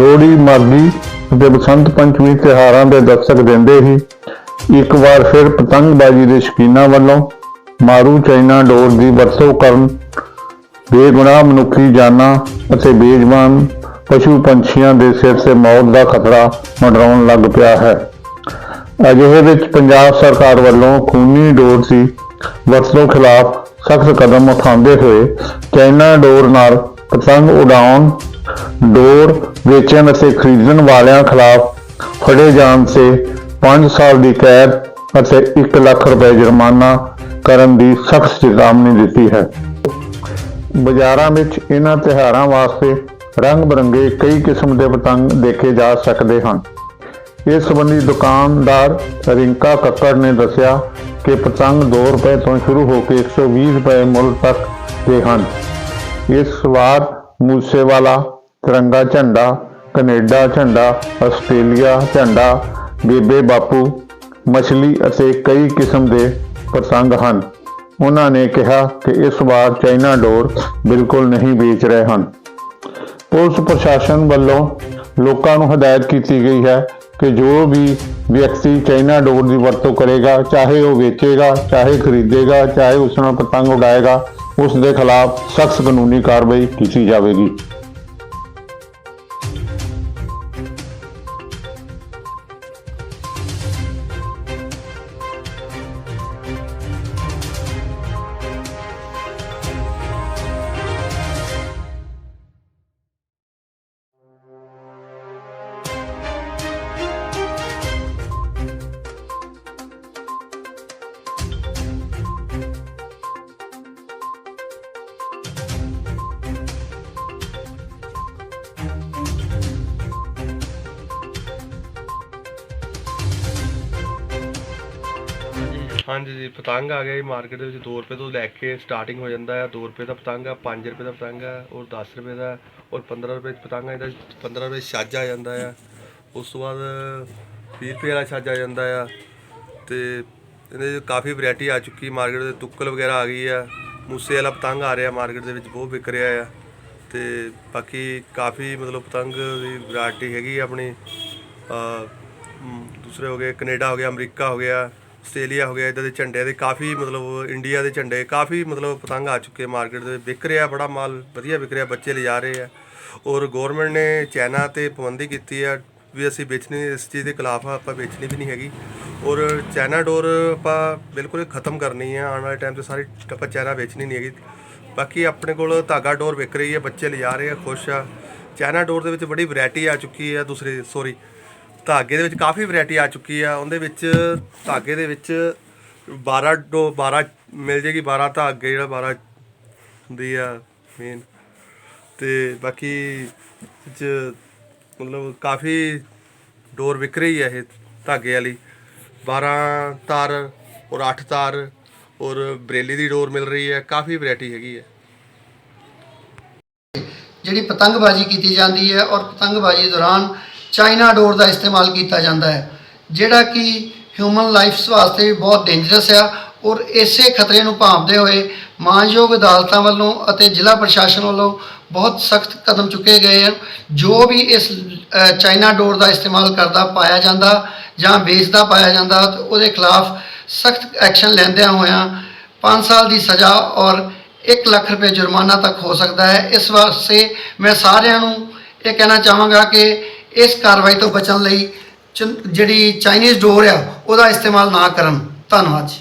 ਲੋਹੜੀ ਮਾਘੀ ਅਤੇ ਬਸੰਤ ਪੰਚਮੀ ਤਿਉਹਾਰਾਂ ਦੇ ਦਰਸ਼ਕ ਦਿੰਦੇ ਹੀ ਇੱਕ ਵਾਰ ਫਿਰ ਪਤੰਗਬਾਜ਼ੀ ਦੇ ਸ਼ੌਕੀਨਾਂ ਵੱਲੋਂ ਮਾਰੂ ਚਾਈਨਾ ਡੋਰ ਦੀ ਵਰਤੋਂ ਕਰਨ ਬੇਗੁਨਾਹ ਮਨੁੱਖੀ ਜਾਨਾਂ ਅਤੇ ਬੇਜਵਾਨ ਪਸ਼ੂ ਪੰਛੀਆਂ ਦੇ ਸਿਰ ਤੇ ਮੌਤ ਦਾ ਖਤਰਾ ਮੰਡਰਾਉਣ ਲੱਗ ਪਿਆ ਹੈ। ਅਜਿਹੇ ਵਿੱਚ ਪੰਜਾਬ ਸਰਕਾਰ ਵੱਲੋਂ ਖੂਨੀ ਡੋਰ ਦੀ ਵਰਤੋਂ ਖਿਲਾਫ ਸਖਤ ਕਦਮ ਉਠਾਉਂਦੇ ਹੋਏ ਚਾਈਨਾ ਡੋਰ ਨਾਲ ਪਤੰਗ ਉਡਾਉਣ ਡੋਰ ਵੇਚਣ ਅਤੇ ਖਰੀਦਣ ਵਾਲਿਆਂ ਖਿਲਾਫ ਫੜੇ ਜਾਣ ਤੇ 5 ਸਾਲ ਦੀ ਕੈਦ ਅਤੇ 1 ਲੱਖ ਰੁਪਏ ਜੁਰਮਾਨਾ ਕਰਨ ਦੀ ਸਖਤ ਚੇਤਾਵਨੀ ਦਿੱਤੀ ਹੈ। ਬਾਜ਼ਾਰਾਂ ਵਿੱਚ ਇਹਨਾਂ ਤਿਉਹਾਰਾਂ ਵਾਸਤੇ ਰੰਗ ਬਰੰਗੇ ਕਈ ਕਿਸਮ ਦੇ ਪਤੰਗ ਦੇਖੇ ਜਾ ਸਕਦੇ ਹਨ। ਇਸ ਸੰਬੰਧੀ ਦੁਕਾਨਦਾਰ ਰਿੰਕਾ ਕੱਕੜ ਨੇ ਦੱਸਿਆ ਕਿ ਪਤੰਗ 2 ਰੁਪਏ ਤੋਂ ਸ਼ੁਰੂ ਹੋ ਕੇ 120 ਰੁਪਏ ਮੁੱਲ ਤੱਕ ਦੇ ਹਨ। ਇਸ ਵਾਰ ਮੂਸੇਵਾਲਾ, ਤਿਰੰਗਾ ਝੰਡਾ, ਕੈਨੇਡਾ ਝੰਡਾ, ਆਸਟ੍ਰੇਲੀਆ ਝੰਡਾ, ਬੇਬੇ ਬਾਪੂ, ਮਛਲੀ ਅਤੇ ਕਈ ਕਿਸਮ ਦੇ ਪਤੰਗ ਹਨ। ਉਹਨਾਂ ਨੇ ਕਿਹਾ ਕਿ ਇਸ ਵਾਰ ਚਾਈਨਾ ਡੋਰ ਬਿਲਕੁਲ ਨਹੀਂ ਵੇਚ ਰਹੇ ਹਨ। ਪੁਲਿਸ ਪ੍ਰਸ਼ਾਸਨ ਵੱਲੋਂ ਲੋਕਾਂ ਨੂੰ ਹਦਾਇਤ ਕੀਤੀ ਗਈ ਹੈ ਕਿ ਜੋ ਵੀ ਵਿਅਕਤੀ ਚਾਈਨਾ ਡੋਰ ਦੀ ਵਰਤੋਂ ਕਰੇਗਾ, ਚਾਹੇ ਉਹ ਵੇਚੇਗਾ, ਚਾਹੇ ਖਰੀਦੇਗਾ, ਚਾਹੇ ਉਸ ਨਾਲ ਪਤੰਗ ਉਡਾਏਗਾ ਉਸ ਦੇ ਖਿਲਾਫ ਸਖਤ ਕਾਨੂੰਨੀ ਕਾਰਵਾਈ ਕੀਤੀ ਜਾਵੇਗੀ। ਹਾਂਜੀ ਜੀ, ਪਤੰਗ ਆ ਗਿਆ ਜੀ ਮਾਰਕੀਟ ਦੇ ਵਿੱਚ 2 ਰੁਪਏ ਤੋਂ ਲੈ ਕੇ ਸਟਾਰਟਿੰਗ ਹੋ ਜਾਂਦਾ ਹੈ। 2 ਰੁਪਏ ਦਾ ਪਤੰਗ ਆ 5 ਰੁਪਏ ਦਾ ਪਤੰਗ ਆ, ਔਰ 10 ਰੁਪਏ ਦਾ, ਔਰ 15 ਰੁਪਏ ਦਾ ਪਤੰਗ ਆ, ਇਹਦਾ 15 ਰੁਪਏ ਛੱਜ ਆ ਜਾਂਦਾ ਆ। ਉਸ ਤੋਂ ਬਾਅਦ 20 ਰੁਪਏ ਵਾਲਾ ਛੱਜ ਆ ਜਾਂਦਾ ਆ। ਤੇ ਇਹਦੇ 'ਚ ਕਾਫੀ ਵੈਰਾਈਟੀ ਆ ਚੁੱਕੀ ਮਾਰਕੀਟ ਦੇ, ਤੁੱਕਲ ਵਗੈਰਾ ਆ ਗਈ ਆ। ਮੂਸੇ ਵਾਲਾ ਪਤੰਗ ਆ ਰਿਹਾ ਮਾਰਕੀਟ ਦੇ ਵਿੱਚ, ਬਹੁਤ ਵਿਕ ਰਿਹਾ ਆ। ਤੇ ਬਾਕੀ ਕਾਫੀ ਮਤਲਬ ਪਤੰਗ ਦੀ ਵੈਰਾਈਟੀ ਹੈਗੀ ਆ ਆਪਣੀ। ਦੂਸਰੇ ਹੋ ਗਏ, ਕੈਨੇਡਾ ਹੋ ਗਿਆ, ਅਮਰੀਕਾ ਹੋ ਗਿਆ। ਆਸਟ੍ਰੇਲੀਆ ਹੋ ਗਿਆ, ਇਦਾਂ ਦੇ ਝੰਡੇ ਦੇ ਕਾਫੀ ਮਤਲਬ ਇੰਡੀਆ ਦੇ ਝੰਡੇ ਕਾਫੀ ਮਤਲਬ ਪਤੰਗ ਆ ਚੁੱਕੇ ਮਾਰਕੀਟ ਦੇ, ਵਿਕ ਰਿਹਾ ਬੜਾ ਮਾਲ, ਵਧੀਆ ਵਿਕ ਰਿਹਾ, ਬੱਚੇ ਲਿਜਾ ਰਹੇ ਆ। ਔਰ ਗਵਰਨਮੈਂਟ ਨੇ ਚਾਈਨਾ ਤੇ ਪਾਬੰਦੀ ਕੀਤੀ ਆ ਵੀ ਅਸੀਂ ਵੇਚਣੀ, ਇਸ ਚੀਜ਼ ਦੇ ਖਿਲਾਫ ਆ ਆਪਾਂ ਵੇਚਣੀ ਵੀ ਨਹੀਂ ਹੈਗੀ। ਔਰ ਚਾਈਨਾ ਡੋਰ ਆਪਾਂ ਬਿਲਕੁਲ ਖਤਮ ਕਰਨੀ ਆ, ਆਉਣ ਵਾਲੇ ਟਾਈਮ ਤੇ ਸਾਰੀ ਆਪਾਂ ਚਾਈਨਾ ਵੇਚਣੀ ਨਹੀਂ ਹੈਗੀ। ਬਾਕੀ ਆਪਣੇ ਕੋਲ ਧਾਗਾ ਡੋਰ ਵਿਕ ਰਹੀ ਹੈ ਬੱਚੇ ਲਿਜਾ ਰਹੇ ਆ, ਖੁਸ਼ ਆ। ਚਾਈਨਾ ਡੋਰ ਦੇ ਵਿੱਚ ਬੜੀ ਵੈਰਾਈਟੀ ਆ ਚੁੱਕੀ ਆ, ਦੂਸਰੇ ਸੌਰੀ ਧਾਗੇ ਦੇ ਵਿੱਚ ਕਾਫੀ ਵੈਰਾਈਟੀ ਆ ਚੁੱਕੀ ਆ। ਉਹਦੇ ਵਿੱਚ ਧਾਗੇ ਦੇ ਵਿੱਚ 12 ਡੋ 12 ਮਿਲ ਜੇਗੀ 12 ਧਾਗੇ ਜਿਹੜਾ 12 ਹੁੰਦੀ ਆ ਮੇਨ ਤੇ ਬਾਕੀ 'ਚ ਮਤਲਬ ਕਾਫੀ ਡੋਰ ਵਿਕ ਰਹੀ ਹੈ ਇਹ ਧਾਗੇ ਵਾਲੀ। 12 ਤਾਰ ਔਰ 8 ਤਾਰ ਔਰ ਬਰੇਲੀ ਦੀ ਡੋਰ ਮਿਲ ਰਹੀ ਹੈ ਕਾਫੀ ਵੈਰਾਈਟੀ ਹੈਗੀ ਹੈ ਜਿਹੜੀ ਪਤੰਗਬਾਜ਼ੀ ਕੀਤੀ ਜਾਂਦੀ ਹੈ ਔਰ ਪਤੰਗਬਾਜ਼ੀ ਦੌਰਾਨ ਚਾਈਨਾ ਡੋਰ ਦਾ ਇਸਤੇਮਾਲ ਕੀਤਾ ਜਾਂਦਾ ਹੈ, ਜਿਹੜਾ ਕਿ ਹਿਊਮਨ ਲਾਈਫਸ ਵਾਸਤੇ ਵੀ ਬਹੁਤ ਡੇਂਜਰਸ ਆ ਔਰ ਇਸੇ ਖਤਰੇ ਨੂੰ ਭਾਂਪਦੇ ਹੋਏ ਮਾਨਯੋਗ ਅਦਾਲਤਾਂ ਵੱਲੋਂ ਅਤੇ ਜ਼ਿਲ੍ਹਾ ਪ੍ਰਸ਼ਾਸਨ ਵੱਲੋਂ ਬਹੁਤ ਸਖਤ ਕਦਮ ਚੁੱਕੇ ਗਏ ਹਨ, ਜੋ ਵੀ ਇਸ ਚਾਈਨਾ ਡੋਰ ਦਾ ਇਸਤੇਮਾਲ ਕਰਦਾ ਪਾਇਆ ਜਾਂਦਾ ਜਾਂ ਵੇਚਦਾ ਪਾਇਆ ਜਾਂਦਾ ਤਾਂ ਉਹਦੇ ਖਿਲਾਫ ਸਖਤ ਐਕਸ਼ਨ ਲੈਂਦਿਆਂ ਹੋਇਆਂ 5 ਸਾਲ ਦੀ ਸਜ਼ਾ ਔਰ 1 ਲੱਖ ਰੁਪਏ ਜੁਰਮਾਨਾ ਤੱਕ ਹੋ ਸਕਦਾ ਹੈ। ਇਸ ਵਾਸਤੇ ਮੈਂ ਸਾਰਿਆਂ ਨੂੰ ਇਹ ਕਹਿਣਾ ਚਾਹਾਂਗਾ ਕਿ ਇਸ ਕਾਰਵਾਈ ਤੋਂ ਬਚਣ ਲਈ ਚੰ- ਜਿਹੜੀ ਚਾਈਨੀਜ਼ ਡੋਰ ਆ, ਉਹਦਾ ਇਸਤੇਮਾਲ ਨਾ ਕਰਨ। ਧੰਨਵਾਦ ਜੀ।